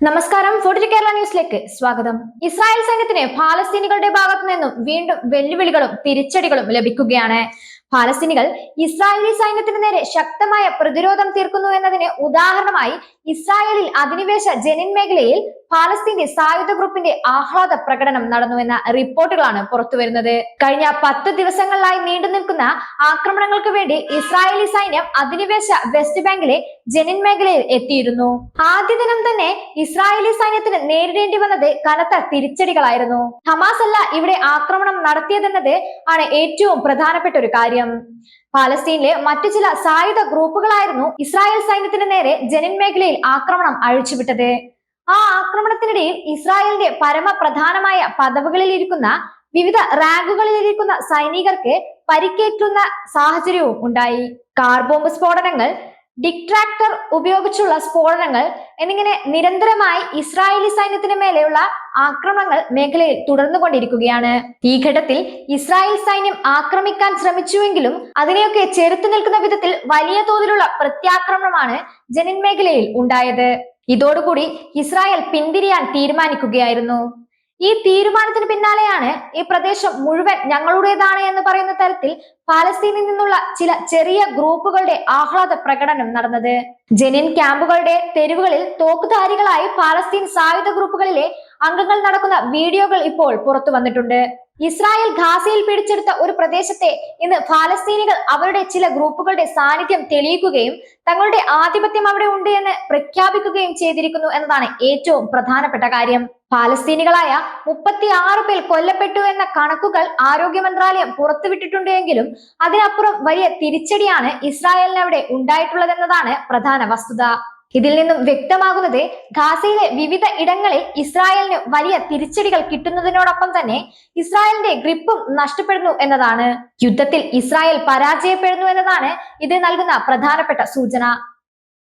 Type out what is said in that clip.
നമസ്കാരം. ഫോർട്ടി കേരള ന്യൂസിലേക്ക് സ്വാഗതം. ഇസ്രായേൽ സൈന്യത്തിന് പാലസ്തീനികളുടെ ഭാഗത്തു നിന്നും വീണ്ടും വെല്ലുവിളികളും തിരിച്ചടികളും ലഭിക്കുകയാണ്. പാലസ്തീനികൾ ഇസ്രായേലി സൈന്യത്തിന് നേരെ ശക്തമായ പ്രതിരോധം തീർക്കുന്നു എന്നതിന് ഉദാഹരണമായി ഇസ്രായേലിൽ അധിനിവേശ ജനിൻ മേഖലയിൽ പാലസ്തീന്റെ സായുധ ഗ്രൂപ്പിന്റെ ആഹ്ലാദ പ്രകടനം നടന്നുവെന്ന റിപ്പോർട്ടുകളാണ് പുറത്തുവരുന്നത്. കഴിഞ്ഞ പത്ത് ദിവസങ്ങളിലായി നീണ്ടു നിൽക്കുന്ന ആക്രമണങ്ങൾക്ക് വേണ്ടി ഇസ്രായേലി സൈന്യം അധിനിവേശ വെസ്റ്റ് ബാങ്കിലെ ജനിൻ മേഖലയിൽ എത്തിയിരുന്നു. ആദ്യ ദിനം തന്നെ ഇസ്രായേലി സൈന്യത്തിന് നേരിടേണ്ടി വന്നത് കനത്ത തിരിച്ചടികളായിരുന്നു. ഹമാസ് അല്ല ഇവിടെ ആക്രമണം നടത്തിയതെന്നത് ആണ് ഏറ്റവും പ്രധാനപ്പെട്ട ഒരു കാര്യം. പാലസ്തീനിലെ മറ്റു ചില സായുധ ഗ്രൂപ്പുകളായിരുന്നു ഇസ്രായേൽ സൈന്യത്തിന് നേരെ ജനിൻ മേഖലയിൽ ആക്രമണം അഴിച്ചുവിട്ടത്. ആ ആക്രമണത്തിനിടയിൽ ഇസ്രായേലിന്റെ പരമപ്രധാനമായ പദവികളിൽ ഇരിക്കുന്ന വിവിധ റാങ്കുകളിൽ ഇരിക്കുന്ന സൈനികർക്ക് പരിക്കേറ്റുന്ന സാഹചര്യവും ഉണ്ടായി. കാർ ബോംബ് സ്ഫോടനങ്ങൾ ഡിക്ട്രാക്ടർ ഉപയോഗിച്ചുള്ള സ്ഫോടനങ്ങൾ എന്നിങ്ങനെ നിരന്തരമായി ഇസ്രായേലി സൈന്യത്തിന് മേലെയുള്ള ആക്രമണങ്ങൾ മേഖലയിൽ തുടർന്നുകൊണ്ടിരിക്കുകയാണ്. ഈ ഘട്ടത്തിൽ ഇസ്രായേൽ സൈന്യം ആക്രമിക്കാൻ ശ്രമിച്ചുവെങ്കിലും അതിനെയൊക്കെ ചെറുത്തു നിൽക്കുന്ന വിധത്തിൽ വലിയ തോതിലുള്ള പ്രത്യാക്രമണമാണ് ജനിൻ മേഖലയിൽ ഉണ്ടായത്. ഇതോടുകൂടി ഇസ്രായേൽ പിന്തിരിയാൻ തീരുമാനിക്കുകയായിരുന്നു. ഈ തീരുമാനത്തിന് പിന്നാലെയാണ് ഈ പ്രദേശം മുഴുവൻ ഞങ്ങളുടേതാണ് എന്ന് പറയുന്ന തരത്തിൽ പാലസ്തീനിൽ നിന്നുള്ള ചില ചെറിയ ഗ്രൂപ്പുകളുടെ ആഹ്ലാദ പ്രകടനം നടന്നത്. ജനിൻ ക്യാമ്പുകളുടെ തെരുവുകളിൽ തോക്കുധാരികളായി പാലസ്തീൻ സായുധ ഗ്രൂപ്പുകളിലെ അംഗങ്ങൾ നടക്കുന്ന വീഡിയോകൾ ഇപ്പോൾ പുറത്തു വന്നിട്ടുണ്ട്. ഇസ്രായേൽ ഖാസയിൽ പിടിച്ചെടുത്ത ഒരു പ്രദേശത്തെ ഇന്ന് ഫാലസ്തീനികൾ അവരുടെ ചില ഗ്രൂപ്പുകളുടെ സാന്നിധ്യം തെളിയിക്കുകയും തങ്ങളുടെ ആധിപത്യം അവിടെ ഉണ്ട് എന്ന് പ്രഖ്യാപിക്കുകയും ചെയ്തിരിക്കുന്നു എന്നതാണ് ഏറ്റവും പ്രധാനപ്പെട്ട കാര്യം. ഫാലസ്തീനികളായ മുപ്പത്തി ആറ് പേർ കൊല്ലപ്പെട്ടു എന്ന കണക്കുകൾ ആരോഗ്യ മന്ത്രാലയം പുറത്തുവിട്ടിട്ടുണ്ടെങ്കിലും അതിനപ്പുറം വലിയ തിരിച്ചടിയാണ് ഇസ്രായേലിന് അവിടെ ഉണ്ടായിട്ടുള്ളതെന്നതാണ് പ്രധാന വസ്തുത. ഇതിൽ നിന്നും വ്യക്തമാകുന്നത് ഗാസയിലെ വിവിധ ഇടങ്ങളിൽ ഇസ്രായേലിന് വലിയ തിരിച്ചടികൾ കിട്ടുന്നതിനോടൊപ്പം തന്നെ ഇസ്രായേലിന്റെ ഗ്രിപ്പും നഷ്ടപ്പെടുന്നു എന്നതാണ്. യുദ്ധത്തിൽ ഇസ്രായേൽ പരാജയപ്പെടുന്നു എന്നതാണ് ഇത് നൽകുന്ന പ്രധാനപ്പെട്ട സൂചന.